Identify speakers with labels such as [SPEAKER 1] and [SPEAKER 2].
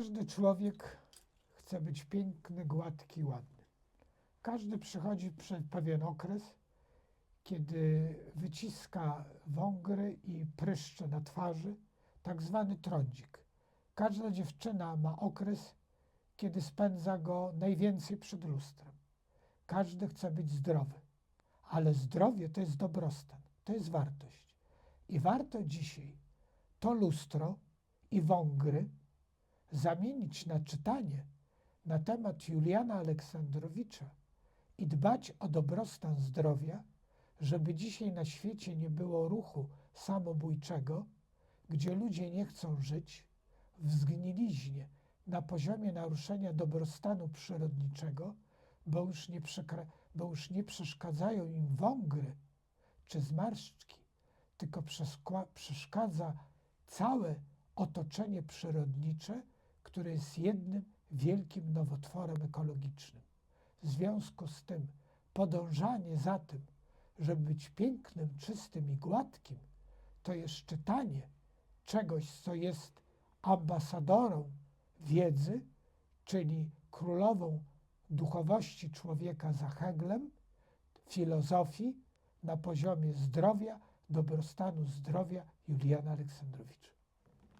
[SPEAKER 1] Każdy człowiek chce być piękny, gładki, ładny. Każdy przychodzi przez pewien okres, kiedy wyciska wągry i pryszcze na twarzy, tak zwany trądzik. Każda dziewczyna ma okres, kiedy spędza go najwięcej przed lustrem. Każdy chce być zdrowy, ale zdrowie to jest dobrostan, to jest wartość. I warto dzisiaj to lustro i wągry zamienić na czytanie na temat Juliana Aleksandrowicza i dbać o dobrostan zdrowia, żeby dzisiaj na świecie nie było ruchu samobójczego, gdzie ludzie nie chcą żyć w zgniliźnie na poziomie naruszenia dobrostanu przyrodniczego, bo już nie, bo już nie przeszkadzają im wągry czy zmarszczki, tylko przeszkadza całe otoczenie przyrodnicze, które jest jednym wielkim nowotworem ekologicznym. W związku z tym podążanie za tym, żeby być pięknym, czystym i gładkim, to jest czytanie czegoś, co jest ambasadorą wiedzy, czyli królową duchowości człowieka za Heglem, filozofii na poziomie zdrowia, dobrostanu zdrowia Juliana Aleksandrowicza.